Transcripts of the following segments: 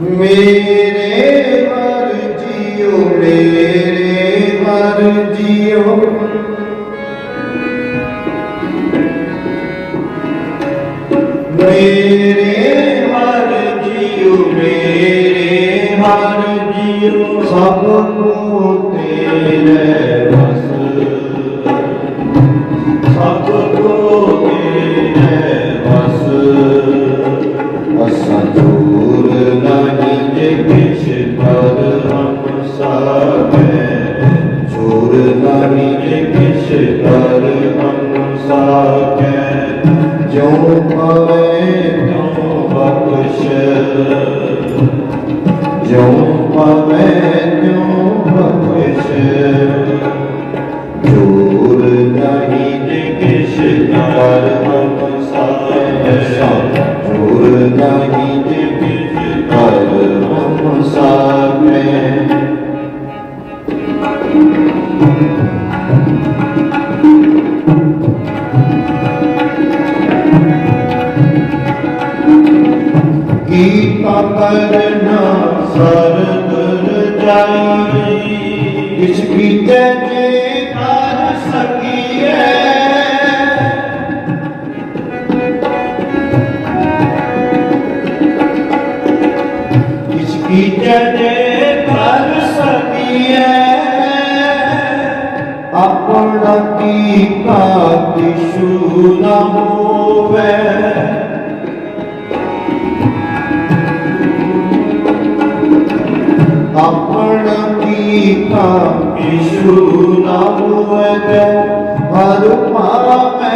ਮੇਰੇ ਮਰ ਜਿਉ ਮੇਰੇ ਮਰ ਜਿਉ ਮੇਰੇ ਹਰ ਜਿਉ ਮੇਰੇ ਮਰ ਜਿਉ ਸਭ ਕੋ ਤੇਰੇ ਹਮ ਸਾਵੇ ਜੋ ਪਵੇ ਤਿਉ ਬਖਸ਼। ਜੋ ਪਵੇ ਗੀਤਾ ਕਰਨਾ ਜਾਈ ਕਿਛ ਕੀਤੇ ਜੇ ਕਰ ਸਕੀਏ ਕਿਛ ਕੀਤੇ ਜੇ ਕਰ ਸਕੀਏ ਆਪਣਾ ਕੀਤਾ ਕਿਛੂ ਨਾ ਹੋਵੇ ਕੀਤਾ ਕਿਛੂ ਨਾ ਹੋਵੇ ਹਰ ਭਾਵੇਂ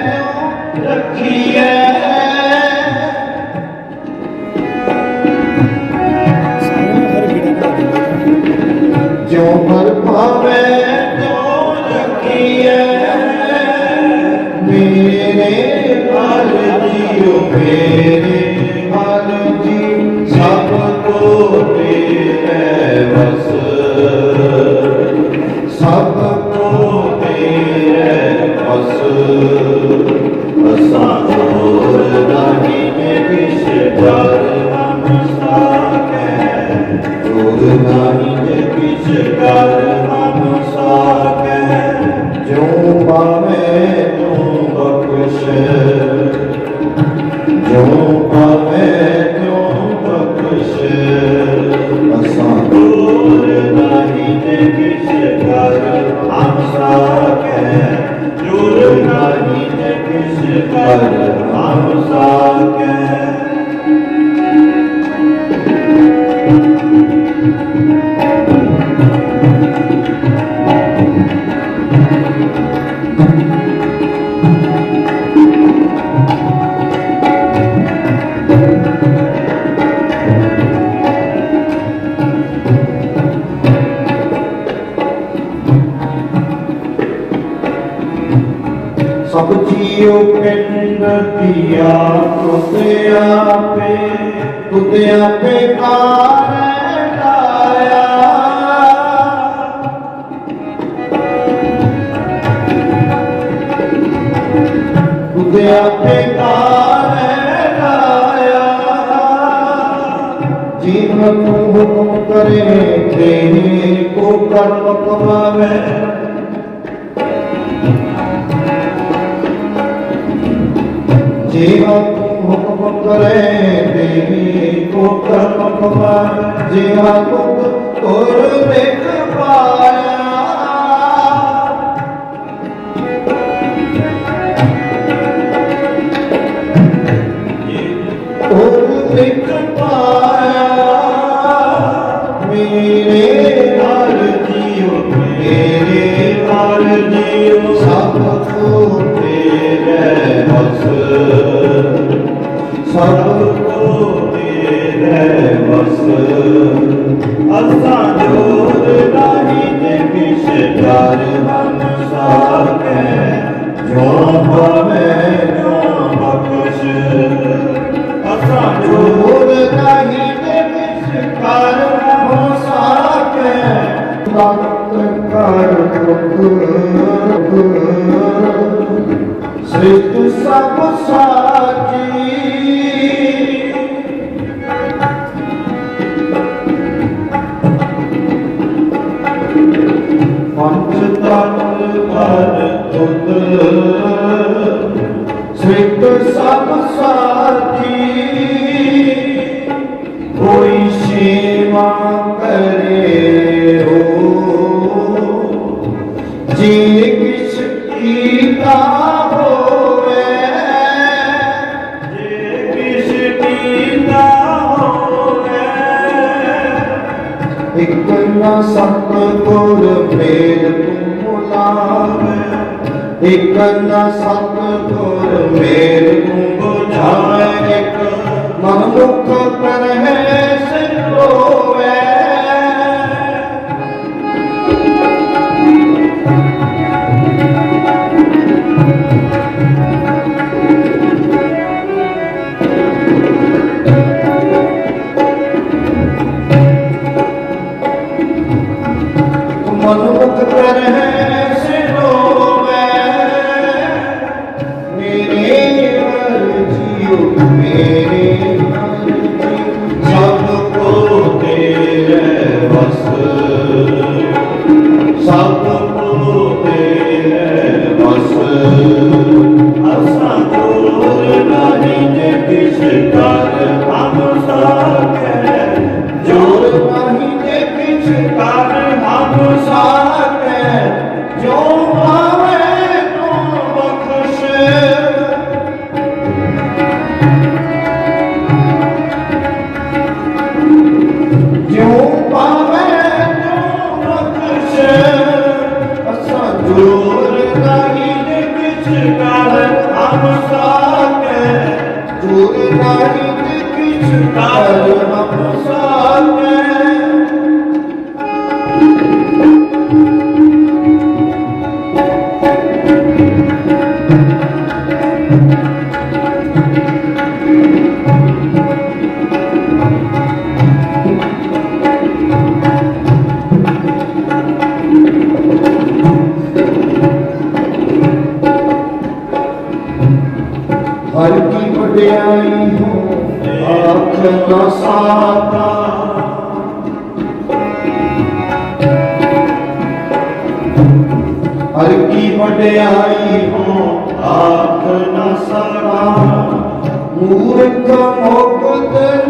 ਤਿਉ ਰੱਖੀਐ? ਜੋ ਹਰ ਭਾਵੇਂ ਤਿਉ ਰੱਖੀਐ? ਮੇਰੇ ਹਰ ਜੀਉ ਮੇਰੇ ਪਿੰਡ ਦੀਆ ਤੁਤੇ ਆਪੇ ਤੁਤੇ ਆਪੇ ਕਾਰ ਲਾਇਆ ਤੁਤੇ ਆਪੇ ਕਾਰ ਲਾਇਆ ਜੀਵਨ ਤੂੰ ਹੁਕਮ ਕਰੇ ਤੇ ਕੋ ਕਰਮ ਕਮਾਵੇ। ਜੀਵਾ ਤੂੰ ਹੁਕਮ ਕਰੇ ਦੇਵੀ ਕੋ ਕਰਮ ਕਮਾਏ ਜੀਵਾ ਤੂੰ ਤੁਰ ਦੇਖ ਪਾਇਆ ਤੁਰ ਦੇਖ ਪਾਇਆ ਮੇਰੇ ਨਾਲ ਜੀਉ ਮੇਰੇ ਨਾਲ ਜੀਉ ਸਭ ਕੋ ਤੇਰੇ ਬਸ ਸਭ ਕੋ ਤੇਰੇ ਬਸ ਅਸਾਂ ਜੋਰ ਨਹੀਂ ਜੇ ਕਿਛ ਕਰ ਹਮ ਸਾਕੇ ਜੋ ਭਾਵੇਂ ਜੋ ਬਖਸ਼ ਅਸਾਂ ਜੋਰ ਨਹੀਂ ਸਭ ਸਾਚੀ ਪੰਜ ਤਨ ਪਰ ਤੁਧ ਸਿੱਖ ਸਭ ਸਾਚੀ ਇੱਕ ਨਾ ਸਤਗੁਰ ਭੇਦ ਤੂੰ ਬੁਲਾਵੇ ਇੱਕ ਨਾ ਸਤਗੁਰ ਭੇਦ ਤੂੰ ਬੁਝਾਵੇ ਇੱਕ ਮਨੁੱਖ ਕਰੇ कर है ਨਾਨਕ ਹਮ ਸਾਕੇ ਦੂਰ ਨਹੀਂ ਕਿਛ ਕਰ ਹਮ ਸਾਕੇ ਸਜਣਾ ਸਾਤਾ ਹਰ ਹੋ ਆਖ ਨਾ ਸਰਾ। ਮੂਰਖ ਮੋਗਤ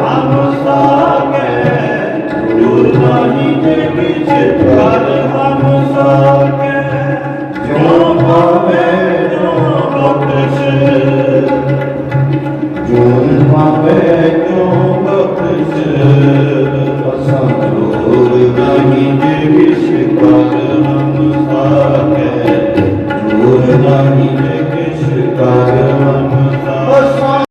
তার